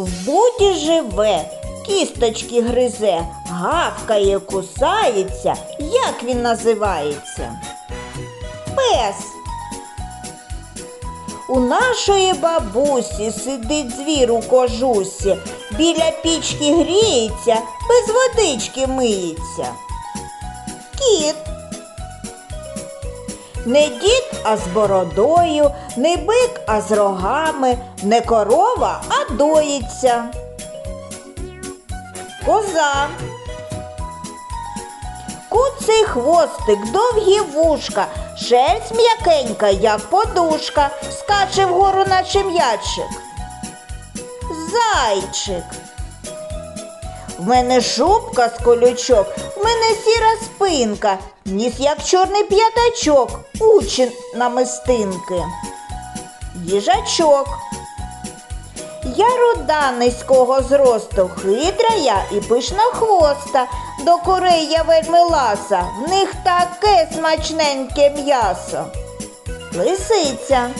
В буді живе, кісточки гризе, гавкає, кусається. Як він називається? Пес. У нашої бабусі сидить звір у кожусі, біля пічки гріється, без водички миється. Кіт. Не дід, а з бородою, не бик, а з рогами, не корова, а доїться. Коза. Куций хвостик, довгі вушка, шерсть м'якенька, як подушка, скаче вгору, наче м'ячик. Зайчик. В мене шубка з колючок, в мене сіра спинка, ніс як чорний п'ятачок, учень намистинки. Їжачок. Я руда низького зросту, хитра я і пишна хвоста. До курей я вельми ласа, в них таке смачненьке м'ясо. Лисиця.